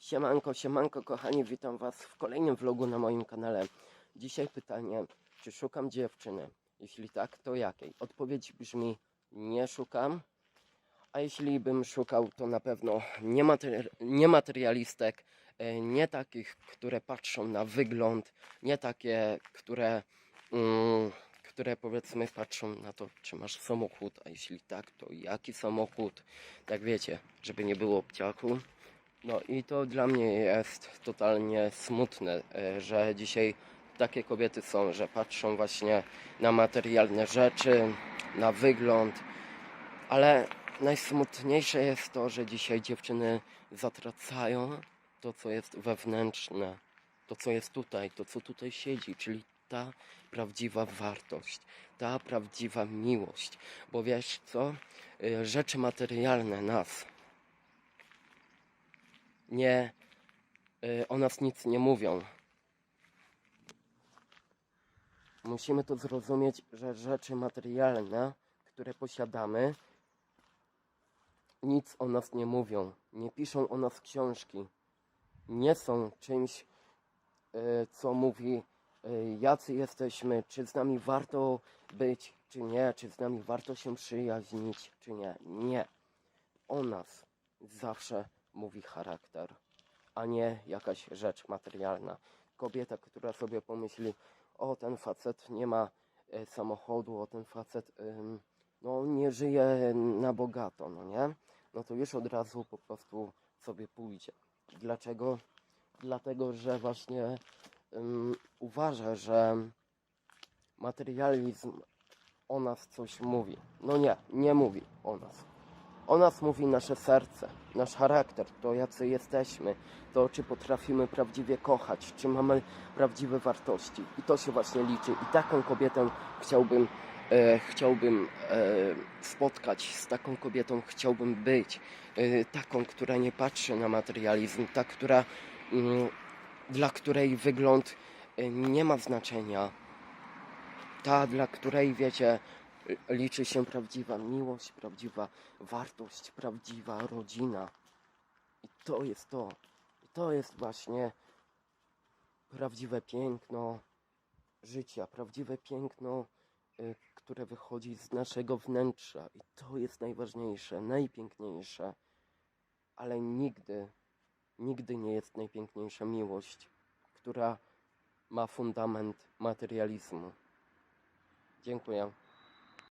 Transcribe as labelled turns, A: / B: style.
A: Siemanko, siemanko kochani, witam was w kolejnym vlogu na moim kanale. Dzisiaj pytanie, czy szukam dziewczyny? Jeśli tak, to jakiej? Odpowiedź brzmi, nie szukam. A jeśli bym szukał, to na pewno nie, materi- nie materialistek, e, nie takich, które patrzą na wygląd, nie takie, które, mm, które powiedzmy patrzą na to, czy masz samochód, a jeśli tak, to jaki samochód, tak wiecie, żeby nie było obciachu. No i to dla mnie jest totalnie smutne, e, że dzisiaj takie kobiety są, że patrzą właśnie na materialne rzeczy, na wygląd, ale najsmutniejsze jest to, że dzisiaj dziewczyny zatracają to, co jest wewnętrzne, to, co jest tutaj, to, co tutaj siedzi, czyli ta prawdziwa wartość, ta prawdziwa miłość. Bo wiesz co? Y, Rzeczy materialne nas nie y, o nas nic nie mówią. Musimy to zrozumieć, że rzeczy materialne, które posiadamy, nic o nas nie mówią. Nie piszą o nas książki. Nie są czymś, y, co mówi, y, jacy jesteśmy, czy z nami warto być, czy nie, czy z nami warto się przyjaźnić, czy nie. Nie. O nas zawsze mówi charakter, a nie jakaś rzecz materialna. Kobieta, która sobie pomyśli, o ten facet nie ma e, samochodu, o ten facet no, nie żyje na bogato, no nie? No to już od razu po prostu sobie pójdzie. Dlaczego? Dlatego, że właśnie ym, uważa, że materializm o nas coś mówi. No nie, nie mówi o nas. O nas mówi nasze serce, nasz charakter, to jacy jesteśmy, to czy potrafimy prawdziwie kochać, czy mamy prawdziwe wartości. I to się właśnie liczy. I taką kobietę chciałbym, e, chciałbym e, spotkać, z taką kobietą chciałbym być. E, taką, która nie patrzy na materializm, ta, która, mm, dla której wygląd e, nie ma znaczenia. Ta, dla której, wiecie, liczy się prawdziwa miłość, prawdziwa wartość, prawdziwa rodzina. I to jest to. I to jest właśnie prawdziwe piękno życia, prawdziwe piękno, y, które wychodzi z naszego wnętrza. I to jest najważniejsze, najpiękniejsze. Ale nigdy, nigdy nie jest najpiękniejsza miłość, która ma fundament materializmu. Dziękuję.